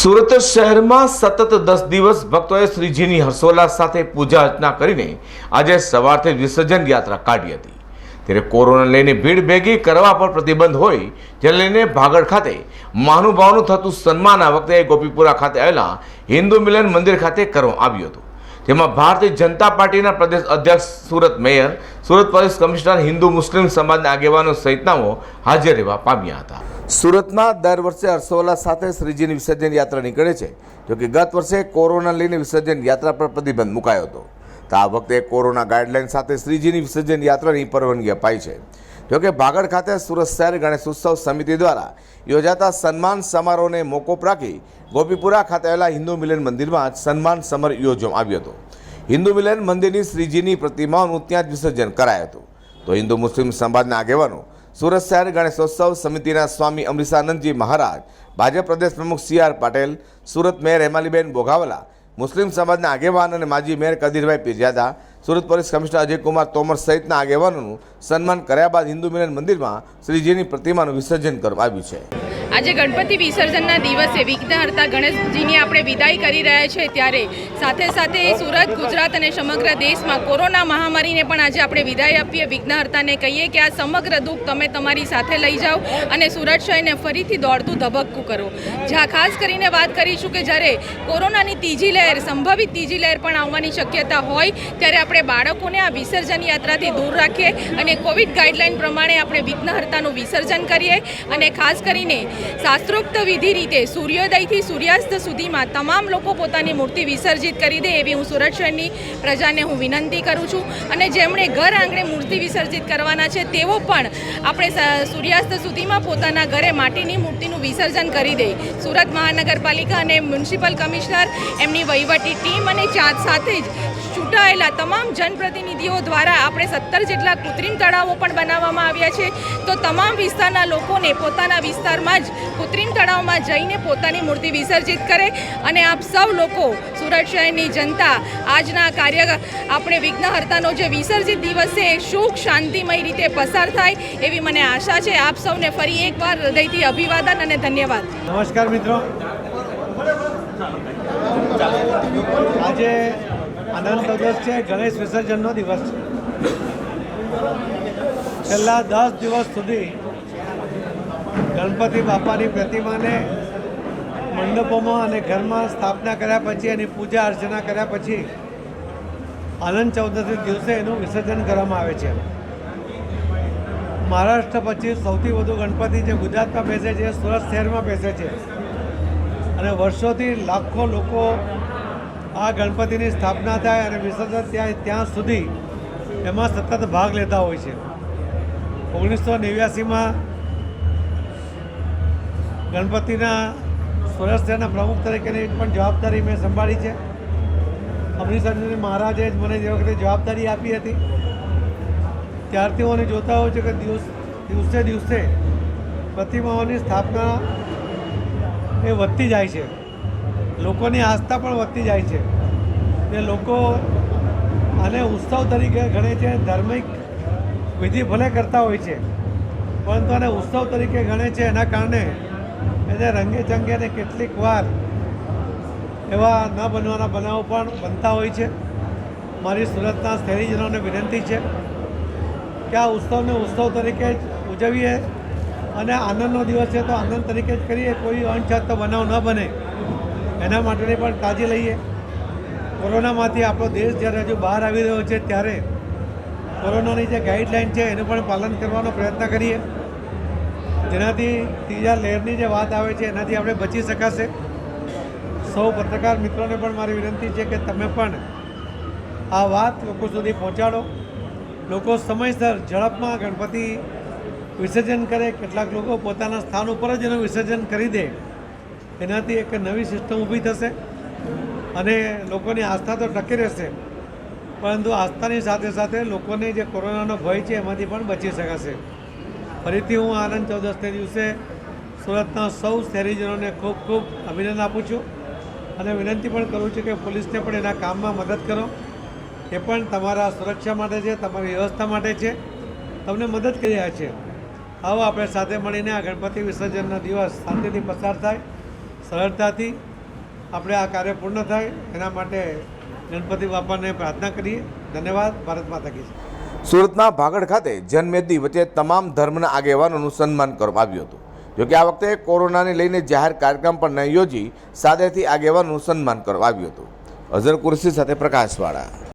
સુરત શહેરમાં સતત દસ દિવસ ભક્તોએ શ્રીજીની હર્ષોલ્લાસ સાથે પૂજા અર્ચના કરીને આજે સવારથી વિસર્જન યાત્રા કાઢી હતી. ત્યારે કોરોના લઈને ભીડ ભેગી કરવા પર પ્રતિબંધ હોય, જેને લઈને ભાગળ ખાતે મહાનુભાવનું થતું સન્માન આ વખતે ગોપીપુરા ખાતે આવેલા હિન્દુ મિલન મંદિર ખાતે કરવામાં આવ્યું હતું. જેમાં ભારતીય જનતા પાર્ટીના પ્રદેશ અધ્યક્ષ Surat mayor, Surat police commissioner Hindu Muslim સમાજના આગેવાનો સહિતનાઓ હાજર રહેવા પામ્યા હતા. સુરતમાં દર વર્ષે હર્ષોલ્લાસ સાથે શ્રીજીની વિસર્જન યાત્રા નીકળે છે જોકે ગત વર્ષે કોરોના લઈને વિસર્જન યાત્રા પર પ્રતિબંધ મુકાયો હતો. તો આ વખતે કોરોના ગાઈડલાઇન સાથે શ્રીજીની વિસર્જન યાત્રાની પરવાનગી અપાઈ છે. જોકે ભાગળ ખાતે સુરત શહેર ગણેશ ઉત્સવ સમિતિ દ્વારા યોજાતા સન્માન સમારોહને મોકોપ રાખી ગોપીપુરા ખાતે આવેલા હિન્દુ મિલન મંદિરમાં સન્માન સમર યોજવામાં આવ્યો હતો. હિન્દુ મિલન મંદિરની શ્રીજીની પ્રતિમાઓનું ત્યાં જ વિસર્જન કરાયું હતું. તો હિન્દુ મુસ્લિમ સમાજના આગેવાનો, સુરત શહેર ગણેશોત્સવ સમિતિના સ્વામી અમરીશાનંદજી મહારાજ, ભાજપ પ્રદેશ પ્રમુખ C R Patel, Surat mayor Hemaliben Boghawala Muslim સમાજના આગેવાન અને માજી mayor Kadirbhai Pirzada, Surat police commissioner Ajaykumar Tomar સહિતના આગેવાનોનું સન્માન કર્યા બાદ હિન્દુ મિલન મંદિરમાં શ્રીજીની પ્રતિમાનું વિસર્જન કરવામાં આવ્યું છે. આજે ગણપતિ વિસર્જનના દિવસે વિઘ્નહર્તા ગણેશજીની આપણે વિદાય કરી રહ્યા છીએ ત્યારે સાથે સાથે સુરત, ગુજરાત અને સમગ્ર દેશમાં કોરોના મહામારીને પણ આજે આપણે વિદાય આપીએ. વિઘ્નહર્તાને કહીએ કે આ સમગ્ર દુઃખ તમે તમારી સાથે લઈ જાઓ અને સુરત શહેરને ફરીથી દોડતું ધબકતું કરો. જ્યાં ખાસ કરીને વાત કરીશું કે જ્યારે કોરોનાની ત્રીજી લહેર, સંભવિત ત્રીજી લહેર પણ આવવાની શક્યતા હોય, ત્યારે આપણે બાળકોને આ વિસર્જન યાત્રાથી દૂર રાખીએ અને કોવિડ ગાઈડલાઈન પ્રમાણે આપણે વિઘ્નહર્તાનું વિસર્જન કરીએ અને ખાસ કરીને શાસ્ત્રોક્ત વિધિ રીતે સૂર્યોદયથી સૂર્યાસ્ત સુધીમાં તમામ લોકો પોતાની મૂર્તિ વિસર્જિત કરી દે એવી હું સુરત શહેરની પ્રજાને હું વિનંતી કરું છું. અને જેમણે ઘર આંગણે મૂર્તિ વિસર્જિત કરવાના છે, તેઓ પણ આપણે સૂર્યાસ્ત સુધીમાં પોતાના ઘરે માટીની મૂર્તિનું વિસર્જન કરી દે. સુરત મહાનગરપાલિકા અને મ્યુનિસિપલ કમિશનર એમની વહીવટી ટીમ અને સાથે જ ચૂંટાયેલા તમામ જનપ્રતિનિધિઓ દ્વારા આપણે સત્તર જેટલા કૃત્રિમ તળાવો પણ બનાવવામાં આવ્યા છે. તો તમામ વિસ્તારના લોકોને પોતાના વિસ્તારમાં જ કૃત્રિમ તળાવમાં જઈને પોતાની મૂર્તિ વિસર્જિત કરે અને આપ સૌ લોકો સુરત શહેરની જનતા આજના કાર્ય આપણે વિઘ્નહર્તાનો જે વિસર્જિત દિવસ છે, એ સુખ, શાંતિમય રીતે પસાર થાય એવી મને આશા છે. આપ સૌને ફરી એકવાર હૃદયથી અભિવાદન અને ધન્યવાદ. નમસ્કાર મિત્રો. આજે આનંદ ચૌદસ છે. ગણેશ વિસર્જનનો દિવસ છે. છેલ્લા દસ દિવસ સુધી ગણપતિ બાપાની પ્રતિમાને મંડપોમાં અને ઘરમાં સ્થાપના કર્યા પછી એની પૂજા અર્ચના કર્યા પછી આનંદ ચૌદશી દિવસે એનું વિસર્જન કરવામાં આવે છે. મહારાષ્ટ્ર પછી સૌથી વધુ ગણપતિ જે ગુજરાતમાં બેસે છે, સુરત શહેરમાં બેસે છે. અને વર્ષોથી લાખો લોકો આ ગણપતિની સ્થાપના થાય અને વિસર્જન ત્યાં ત્યાં સુધી એમાં સતત ભાગ લેતા હોય છે. ઓગણીસો નેવ્યાસીમાં ગણપતિના સુરત શહેરના પ્રમુખ તરીકેની પણ જવાબદારી મેં સંભાળી છે. અમૃતસરની મહારાજે જ મને જે વખતે જવાબદારી આપી હતી. ત્યારથી હું જોતા હોઉં છું કે દિવસ, દિવસે દિવસે પ્રતિમાઓની સ્થાપના એ વધતી જાય છે. લોકોની આસ્થા પણ વધતી જાય છે. તે લોકો આને ઉત્સવ તરીકે ગણે છે, ધાર્મિક વિધિ ભલે કરતા હોય છે, પરંતુ આને ઉત્સવ તરીકે ગણે છે. એના કારણે એને રંગે ચંગે અને કેટલીક વાર એવા ન બનવાના બનાવો પણ બનતા હોય છે. મારી સુરતના શહેરીજનોને વિનંતી છે કે આ ઉત્સવને ઉત્સવ તરીકે જ ઉજવીએ અને આનંદનો દિવસ છે તો આનંદ તરીકે જ કરીએ. કોઈ અણછાતો બનાવ ન બને. એના માટેની પણ કાળજી લઈએ. કોરોનામાંથી આપણો દેશ જ્યારે હજુ બહાર આવી રહ્યો છે ત્યારે કોરોનાની જે ગાઈડલાઇન છે એનું પણ પાલન કરવાનો પ્રયત્ન કરીએ. જેનાથી ત્રીજા લહેરની જે વાત આવે છે એનાથી આપણે બચી શકાશે. સૌ પત્રકાર મિત્રોને પણ મારી વિનંતી છે કે તમે પણ આ વાત લોકો સુધી પહોંચાડો. લોકો સમયસર ઝડપમાં ગણપતિ વિસર્જન કરે, કેટલાક લોકો પોતાના સ્થાન ઉપર જ એનું વિસર્જન કરી દે. એનાથી એક નવી સિસ્ટમ ઊભી થશે અને લોકોની આસ્થા તો ટકી રહેશે. પરંતુ આસ્થાની સાથે સાથે લોકોને જે કોરોનાનો ભય છે એમાંથી પણ બચી શકાશે. ફરીથી હું આનંદ ચૌદસને દિવસે સુરતના સૌ શહેરીજનોને ખૂબ ખૂબ અભિનંદન આપું છું અને વિનંતી પણ કરું છું કે પોલીસને પણ એના કામમાં મદદ કરો. એ પણ તમારા સુરક્ષા માટે છે, તમારી વ્યવસ્થા માટે છે. તમને મદદ કરી રહ્યા છે. આવો આપણે સાથે મળીને આ ગણપતિ વિસર્જનનો દિવસ શાંતિથી પસાર થાય. સરળતાથી આપણે આ કાર્ય પૂર્ણ થાય. એના માટે ગણપતિ બાપાને પ્રાર્થના કરીએ. ધન્યવાદ. ભારત માતા કી સુરતના ભાગડ ખાતે જન્મેદી વચ્ચે તમામ ધર્મના આગેવાનોનું સન્માન કરવામાં આવ્યું હતું. જોકે આ વખતે કોરોનાને લઈને જાહેર કાર્યક્રમ પણ ન યોજી સાદેથી આગેવાનોનું સન્માન કરવામાં આવ્યું હતું. અઝર કુરશી સાથે પ્રકાશવાળા.